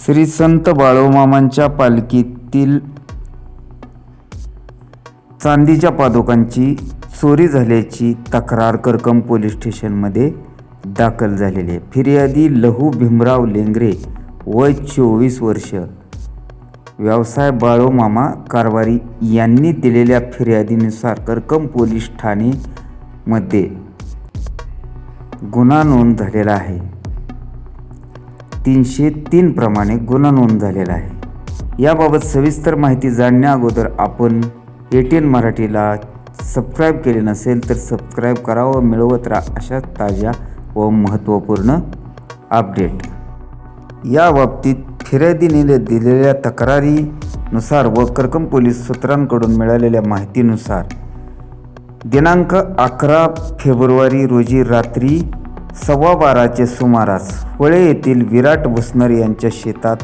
श्री संत बाळोमामांच्या पालखीतील चांदीच्या पादुकांची चोरी झाल्याची तक्रार करकम पोलीस स्टेशनमध्ये दाखल झालेली आहे. फिर्यादी लहू भीमराव लेंगरे वय चोवीस वर्ष. व्यवसाय बाळोमामा कारवारी यांनी दिलेल्या फिर्यादीनुसार करकम पोलीस ठाणेमध्ये गुन्हा नोंद झालेला आहे. तीनशे तीन प्रमाणे गुन्हा नोंद झालेला आहे. याबाबत सविस्तर माहिती जाणण्या अगोदर आपण ए टी एन मराठीला सबस्क्राईब केले नसेल तर सबस्क्राईब करा व मिळवत राहा अशा ताज्या व महत्त्वपूर्ण अपडेट या बाबतीत फिर्यादीने दिलेल्या तक्रारीनुसार व करकम पोलीस सूत्रांकडून मिळालेल्या माहितीनुसार दिनांक अकरा फेब्रुवारी रोजी रात्री सव्वा बाराचे सुमारास होळे येथील विराट भुसनर यांच्या शेतात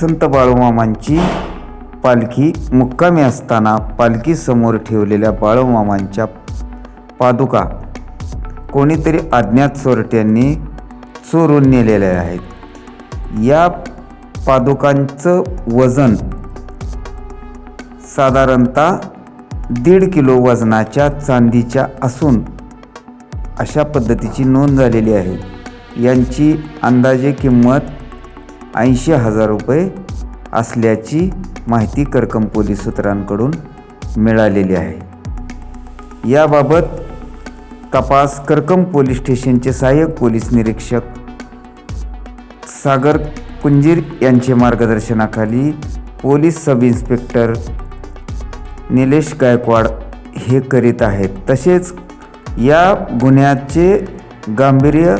संत बाळूमामांची पालखी मुक्कामी असताना पालखीसमोर ठेवलेल्या बाळूमामांच्या पादुका कोणीतरी अज्ञात चोरट्यांनी चोरून नेलेल्या आहेत. या पादुकांचं वजन साधारणतः दीड किलो वजनाच्या चांदीच्या असून अशा पद्धतीची नोंद झालेली आहे. यांची अंदाजे किंमत ऐंशी हजार रुपये असल्याची माहिती करकम पोलीस सूत्रांकडून मिळालेली आहे. याबाबत तपास करकम पोलीस स्टेशनचे सहाय्यक पोलीस निरीक्षक सागर कुंजीर यांचे मार्गदर्शनाखाली police sub inspector Nilesh Gaikwad हे करीत आहेत. तसेच या गुन्ह्याचे गांभीर्य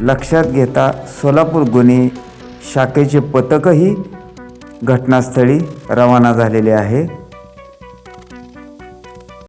लक्षात घेता सोलापूर गुन्हे शाखेचे पथकही घटनास्थळी रवाना झालेले आहे.